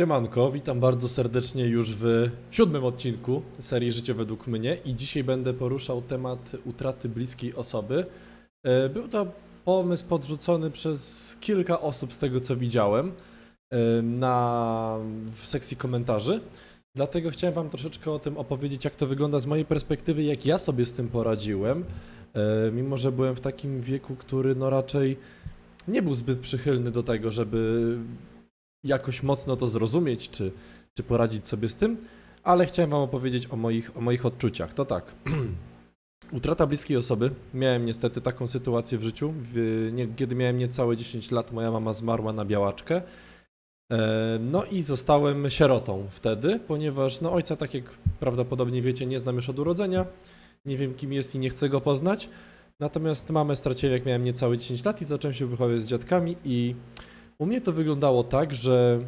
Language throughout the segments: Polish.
Siemanko, witam bardzo serdecznie już w siódmym odcinku serii Życie według mnie i dzisiaj będę poruszał temat utraty bliskiej osoby. E, Był to pomysł podrzucony przez kilka osób z tego co widziałem e, na, w sekcji komentarzy. Dlatego chciałem Wam troszeczkę o tym opowiedzieć, jak to wygląda z mojej perspektywy, jak ja sobie z tym poradziłem. E, Mimo, że byłem w takim wieku, który no raczej nie był zbyt przychylny do tego, żeby jakoś mocno to zrozumieć, czy, czy poradzić sobie z tym, ale chciałem Wam opowiedzieć o moich, o moich odczuciach. To tak. Utrata bliskiej osoby. Miałem niestety taką sytuację w życiu. W, nie, kiedy miałem niecałe 10 lat, moja mama zmarła na białaczkę. E, No i zostałem sierotą wtedy, ponieważ no, ojca, tak jak prawdopodobnie wiecie, nie znam już od urodzenia. Nie wiem, kim jest i nie chcę go poznać. Natomiast mamę straciłem, jak miałem niecałe 10 lat i zacząłem się wychowywać z dziadkami i u mnie to wyglądało tak, że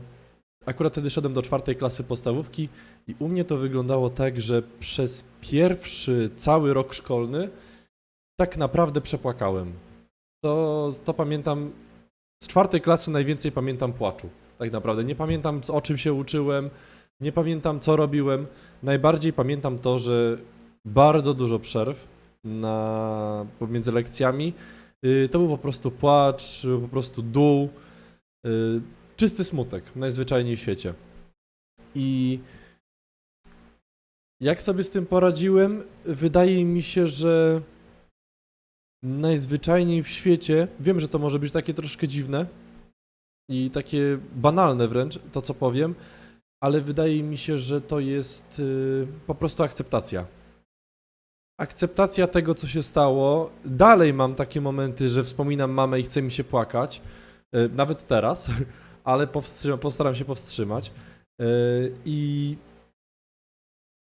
akurat wtedy szedłem do czwartej klasy podstawówki i u mnie to wyglądało tak, że przez pierwszy cały rok szkolny tak naprawdę przepłakałem. To, to pamiętam, z czwartej klasy najwięcej pamiętam płaczu. Tak naprawdę. Nie pamiętam o czym się uczyłem, nie pamiętam co robiłem. Najbardziej pamiętam to, że bardzo dużo przerw na, pomiędzy lekcjami. Yy, To był po prostu płacz, po prostu dół. Y, czysty smutek, najzwyczajniej w świecie. I jak sobie z tym poradziłem? Wydaje mi się, że najzwyczajniej w świecie, wiem, że to może być takie troszkę dziwne i takie banalne wręcz, to co powiem, ale wydaje mi się, że to jest y, po prostu akceptacja. Akceptacja tego, co się stało. Dalej mam takie momenty, że wspominam mamę i chce mi się płakać. E, Nawet teraz, ale postaram się powstrzymać. E, I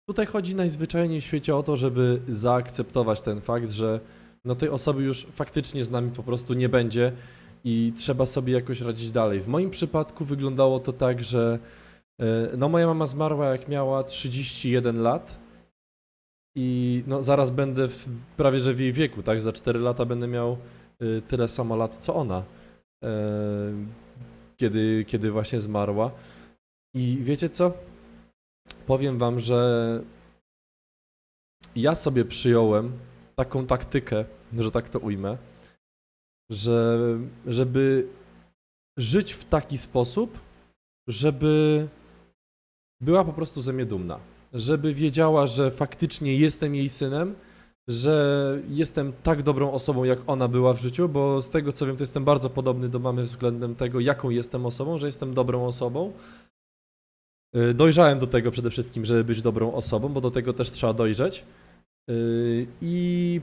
tutaj chodzi najzwyczajniej w świecie o to, żeby zaakceptować ten fakt, że no tej osoby już faktycznie z nami po prostu nie będzie i trzeba sobie jakoś radzić dalej. W moim przypadku wyglądało to tak, że e, no moja mama zmarła jak miała 31 lat i no zaraz będę w, prawie że w jej wieku, tak? Za 4 lata będę miał tyle samo lat co ona kiedy, kiedy właśnie zmarła. I wiecie co? Powiem wam, że ja sobie przyjąłem taką taktykę, że tak to ujmę, że żeby żyć w taki sposób, żeby była po prostu ze mnie dumna. Żeby wiedziała, że faktycznie jestem jej synem, że jestem tak dobrą osobą, jak ona była w życiu, bo z tego co wiem, to jestem bardzo podobny do mamy względem tego, jaką jestem osobą, że jestem dobrą osobą. Yy, Dojrzałem do tego przede wszystkim, żeby być dobrą osobą, bo do tego też trzeba dojrzeć. Yy, I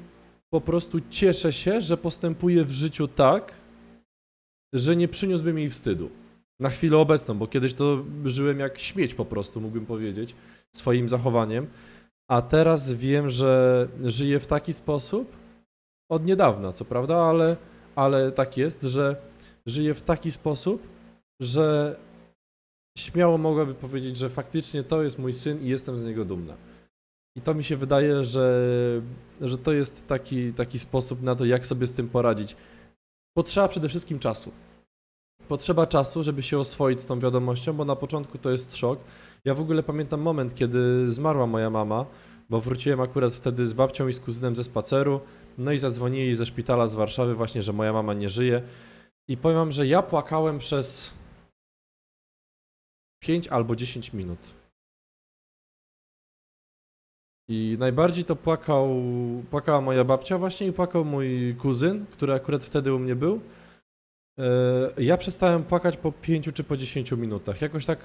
po prostu cieszę się, że postępuję w życiu tak, że nie przyniósłbym jej wstydu. Na chwilę obecną, bo kiedyś to żyłem jak śmieć po prostu, mógłbym powiedzieć, swoim zachowaniem. A teraz wiem, że żyję w taki sposób od niedawna, co prawda, ale, ale tak jest, że żyję w taki sposób, że śmiało mogłaby powiedzieć, że faktycznie to jest mój syn i jestem z niego dumna. I to mi się wydaje, że, że to jest taki, taki sposób na to, jak sobie z tym poradzić. Potrzeba przede wszystkim czasu. Potrzeba czasu, żeby się oswoić z tą wiadomością, bo na początku to jest szok. Ja w ogóle pamiętam moment, kiedy zmarła moja mama, bo wróciłem akurat wtedy z babcią i z kuzynem ze spaceru, no i zadzwonili ze szpitala z Warszawy właśnie, że moja mama nie żyje. I powiem że ja płakałem przez 5 albo 10 minut. I najbardziej to płakał, płakała moja babcia właśnie i płakał mój kuzyn, który akurat wtedy u mnie był. E, Ja przestałem płakać po 5 czy po 10 minutach. Jakoś tak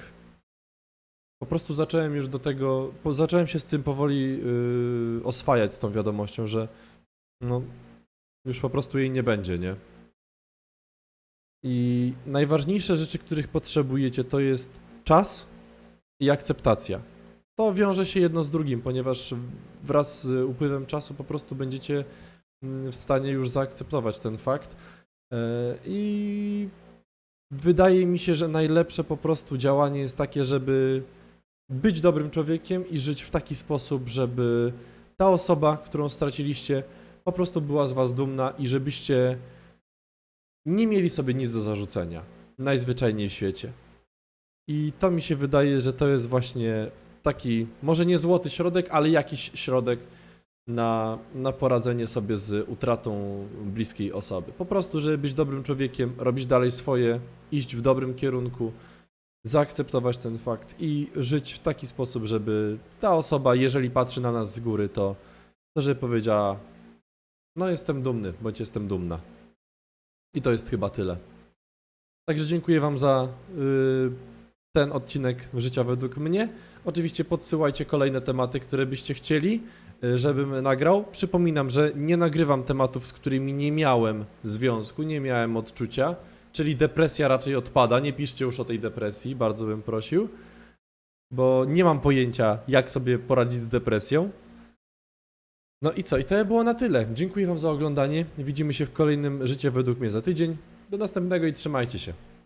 po prostu zacząłem już do tego, po, zacząłem się z tym powoli yy, oswajać z tą wiadomością, że no już po prostu jej nie będzie, nie? I najważniejsze rzeczy, których potrzebujecie, to jest czas i akceptacja. To wiąże się jedno z drugim, ponieważ wraz z upływem czasu po prostu będziecie mm, w stanie już zaakceptować ten fakt. Yy, I wydaje mi się, że najlepsze po prostu działanie jest takie, żeby być dobrym człowiekiem i żyć w taki sposób, żeby ta osoba, którą straciliście, po prostu była z was dumna i żebyście nie mieli sobie nic do zarzucenia. Najzwyczajniej w świecie. I to mi się wydaje, że to jest właśnie taki, może nie złoty środek, ale jakiś środek na, na poradzenie sobie z utratą bliskiej osoby. Po prostu, żeby być dobrym człowiekiem, robić dalej swoje, iść w dobrym kierunku, zaakceptować ten fakt i żyć w taki sposób, żeby ta osoba, jeżeli patrzy na nas z góry, to, to żeby powiedziała: No, jestem dumny, bądź jestem dumna. I to jest chyba tyle. Także dziękuję Wam za y, ten odcinek życia według mnie. Oczywiście podsyłajcie kolejne tematy, które byście chcieli, żebym nagrał. Przypominam, że nie nagrywam tematów, z którymi nie miałem związku, nie miałem odczucia, czyli depresja raczej odpada. Nie piszcie już o tej depresji, bardzo bym prosił, bo nie mam pojęcia, jak sobie poradzić z depresją. No i co? I to by było na tyle. Dziękuję Wam za oglądanie. Widzimy się w kolejnym Życie według mnie za tydzień. Do następnego i trzymajcie się.